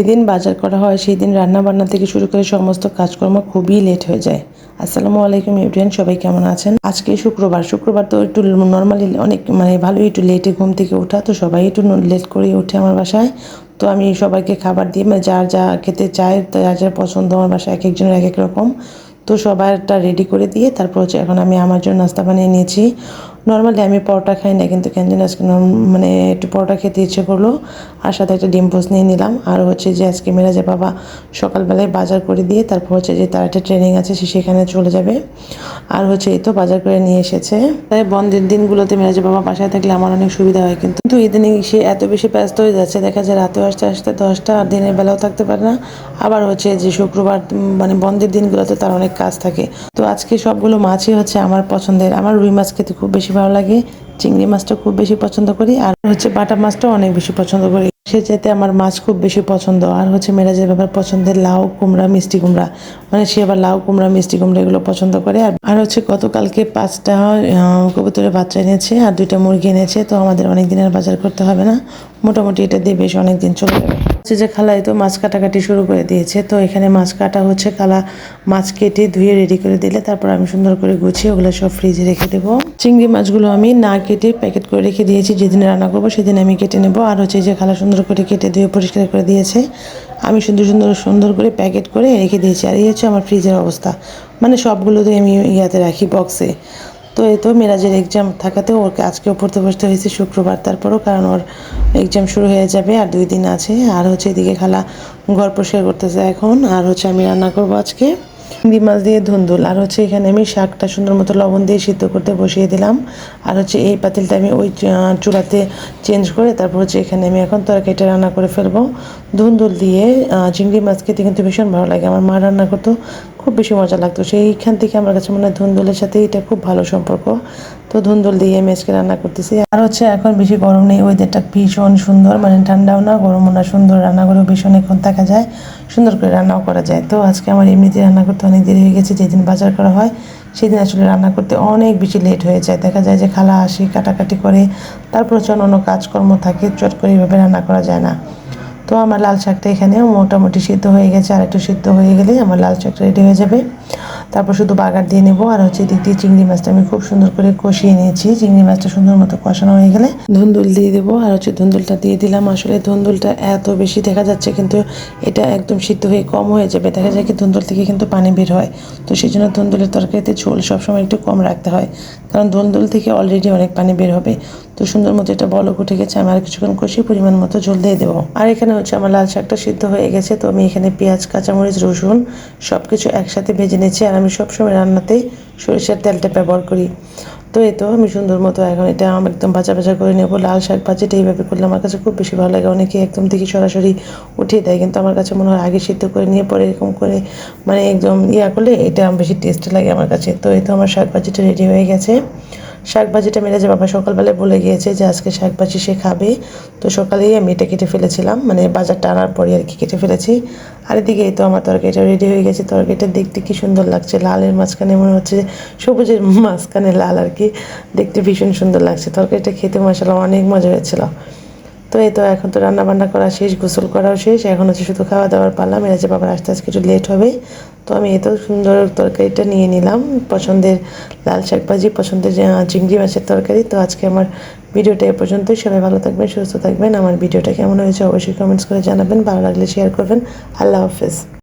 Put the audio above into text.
যেদিন বাজার করা হয় সেই দিন রান্না বান্না থেকে শুরু করে সমস্ত কাজকর্ম খুবই লেট হয়ে যায়। আসসালামু আলাইকুম ইউটিয়ান সবাই কেমন আছেন? আজকে শুক্রবার। শুক্রবার তো একটু নর্মালি অনেক মানে ভালোই একটু লেটে ঘুম থেকে ওঠা, তো সবাই একটু লেট করে ওঠে আমার বাসায়। তো আমি সবাইকে খাবার দিয়ে মানে যার যা খেতে চায় যার যার পছন্দ আমার বাসায় এক একজনের এক এক রকম। তো সবারটা রেডি করে দিয়ে, তারপর হচ্ছে এখন আমি আমার জন্য নাস্তা বানিয়ে নিয়েছি। নর্মালি আমি পরোটা খাই না, কিন্তু কেন জানি আজকে মানে একটু পরোটা খেতে ইচ্ছে করল। আর সাথে একটা ডিম পোস্ট নিয়ে নিলাম। আর হচ্ছে যে আজকে মেরাজে বাবা সকালবেলায় বাজার করে দিয়ে, তারপর হচ্ছে যে তার একটা ট্রেনিং আছে, সে সেখানে চলে যাবে। আর হচ্ছে এই তো বাজার করে নিয়ে এসেছে। তাই বন্ধের দিনগুলোতে মেরাজে বাবা বাসায় থাকলে আমার অনেক সুবিধা হয়, কিন্তু কিন্তু ইদানিং সে এত বেশি ব্যস্ত হয়ে যাচ্ছে। দেখা যায় রাতে আসতে আসতে দশটা, আর দিনের বেলাও থাকতে পারে না। আবার হচ্ছে যে শুক্রবার মানে বন্ধের দিনগুলোতে তার অনেক কাজ থাকে। তো আজকে সবগুলো মাছই হচ্ছে আমার পছন্দের। আমার রুই মাছ খেতে খুব বেশি ভালো লাগে। চিংড়ি মাছটা খুব বেশি পছন্দ করি। আর হচ্ছে বাটা মাছটা অনেক বেশি পছন্দ করি। সে যেতে আমার মাছ খুব বেশি পছন্দ। আর হচ্ছে মেরাজের ব্যাপার পছন্দের লাউ কুমড়া, মিষ্টি কুমড়া। মানে সে আবার লাউ কুমড়া, মিষ্টি কুমড়া এগুলো পছন্দ করে। আর আর হচ্ছে গতকালকে পাঁচটা কবুতরের বাচ্চা এনেছে। আর দুইটা মুরগি এনেছে। তো আমাদের অনেক দিনের বাজার করতে হবে না। মোটামুটি এটা দিয়ে বেশ অনেক দিন চলে যাবে। হচ্ছে যে খালাই তো মাছ কাটাকাটি শুরু করে দিয়েছে, তো এখানে মাছ কাটা হচ্ছে। খালা মাছ কেটে ধুয়ে রেডি করে দিলে তারপর আমি সুন্দর করে গুছিয়ে ওগুলো সব ফ্রিজে রেখে দেবো। চিংড়ি মাছগুলো আমি না কেটে প্যাকেট করে রেখে দিয়েছি, যেদিন রান্না করব সেদিন আমি কেটে নেব। আর হচ্ছে যে খালা সুন্দর করে কেটে ধুয়ে পরিষ্কার করে দিয়েছে, আমি সুন্দর সুন্দর সুন্দর করে প্যাকেট করে রেখে দিয়েছি। আর এই হচ্ছে আমার ফ্রিজের অবস্থা। মানে সবগুলোতে আমি ইয়াতে রাখি বক্সে তো এই তো মিরাজের এক্সাম থাকাতে ওর আজকেও পড়তে বসতে হয়েছে শুক্রবার, তারপরও কারণ ওর এক্সাম শুরু হয়ে যাবে আর দুই দিন আছে। আর হচ্ছে এদিকে খালা ঘর পরিষ্কার করতেছে এখন। আর হচ্ছে আমি রান্না করব আজকে। চিংড়ি মাছ দিয়ে ধুন্দুল। আর হচ্ছে এখানে আমি শাকটা সুন্দর মতো লবণ দিয়ে সিদ্ধ করতে বসিয়ে দিলাম। আর হচ্ছে এই পাতিলটা আমি ওই চুলাতে চেঞ্জ করে তারপর হচ্ছে এখানে আমি এখন তরকারিটা রান্না করে ফেলব। ধুন্দুল দিয়ে চিংড়ি মাছ খেতে কিন্তু ভীষণ ভালো লাগে। আমার মা রান্না করতো, খুব বেশি মজা লাগতো। সেইখান থেকে আমার কাছে মনে হয় ধুন্দুলের সাথে এটা খুব ভালো সম্পর্ক। তো ধুন্দুল দিয়ে আমি আজকে রান্না করতেছি। আর হচ্ছে এখন বেশি গরম নেই ওয়েদারটা ভীষণ সুন্দর মানে ঠান্ডাও না, গরমও না, সুন্দর। রান্নাগুলো ভীষণ এখন দেখা যায়, সুন্দর করে রান্নাও করা যায়। তো আজকে আমার এমনিতে রান্না করতে অনেক দেরি হয়ে গেছে, যেদিন বাজার করা হয়, সেদিন আসলে রান্না করতে অনেক বেশি লেট হয়ে যায়। দেখা যায় যে খালা আসি, কাটাকাটি করে, তারপর হচ্ছে অন্য কাজকর্ম থাকে, চট করে এভাবে রান্না করা যায় না। তো আমার লাল শাকটা এখানে মোটামুটি সিদ্ধ হয়ে গেছে, আর একটু সিদ্ধ হয়ে গেলে আমার লাল শাকটা রেডি হয়ে যাবে। তারপর শুধু বাগার দিয়ে নেব, আর হচ্ছে দিক দিয়ে চিংড়ি মাছটা আমি খুব সুন্দর করে কষিয়ে নিয়েছি। চিংড়ি মাছটা সুন্দর মতো কষানো হয়ে গেলে ধুন্দুল দিয়ে দেবো, আর হচ্ছে ধুন্দুলটা দিয়ে দিলাম। আসলে ধুন্দুলটা এত বেশি দেখা যাচ্ছে কিন্তু এটা একদম সিদ্ধ হয়ে কম হয়ে যাবে। দেখা যায় কি ধুন্দুল থেকে কিন্তু পানি বের হয়, তো সেই জন্য ধুন্দুলের তরকারিতে ঝোল সবসময় একটু কম রাখতে হয়, কারণ ধুন্দুল থেকে অলরেডি অনেক পানি বের হবে। তো সুন্দর মতো এটা বলক উঠে গেছে, আমি আর কিছুক্ষণ কষিয়ে পরিমাণ মতো ঝোল দিয়ে দেবো। আর এখানে হচ্ছে আমার লাল শাকটা সিদ্ধ হয়ে গেছে, তো আমি এখানে পেঁয়াজ, কাঁচামরিচ, রসুন সব কিছু একসাথে ভেজে নিয়েছি আর আমি সবসময় রান্নাতেই সরিষার তেলটা ব্যবহার করি। তো এই তো আমি সুন্দর মতো এখন এটা আমার একদম ভাজা ভাজা করে নেব। লাল শাক ভাজিটা এইভাবে করলে আমার কাছে খুব বেশি ভালো লাগে। অনেকে একদম দেখি সরাসরি উঠিয়ে দেয়, কিন্তু আমার কাছে মনে হয় আগে সিদ্ধ করে নিয়ে পরে এরকম করে মানে একদম ইয়া করলে এটা বেশি টেস্ট লাগে আমার কাছে। তো এই তো আমার শাক ভাজিটা রেডি হয়ে গেছে। শাক ভাজিটা মেরে যে বাবা সকালবেলায় বলে গিয়েছে যে আজকে শাকভাজি সে খাবে। তো সকালেই আমি এটা কেটে ফেলেছিলাম মানে বাজারটা আনার পরে আর কি কেটে ফেলেছি। আর এদিকে এই তো আমার তরকারিটা রেডি হয়ে গেছে। তরকারিটা দেখতে কি সুন্দর লাগছে, লালের মাঝখানে মনে হচ্ছে সবুজের মাঝখানে লাল আর কি। দেখতে ভীষণ সুন্দর লাগছে। তরকারিটা খেতে মশলা অনেক মজা হয়েছিল। তো এই তো এখন তো রান্না বান্না করা শেষ, গোসল করাও শেষ। এখন হচ্ছে শুধু খাওয়া দাওয়ার মেয়ে আছে বাবার আস্তে আস্তে কিছু লেট হবে। তো আমি এই তো সুন্দর তরকারিটা নিয়ে নিলাম। পছন্দের লাল শাক ভাজি, পছন্দের চিংড়ি মাছের তরকারি। তো আজকে আমার ভিডিওটা এ পর্যন্তই। সবাই ভালো থাকবেন, সুস্থ থাকবেন। আমার ভিডিওটা কেমন হয়েছে অবশ্যই কমেন্টস করে জানাবেন। ভালো লাগলে শেয়ার করবেন। আল্লাহ হাফেজ।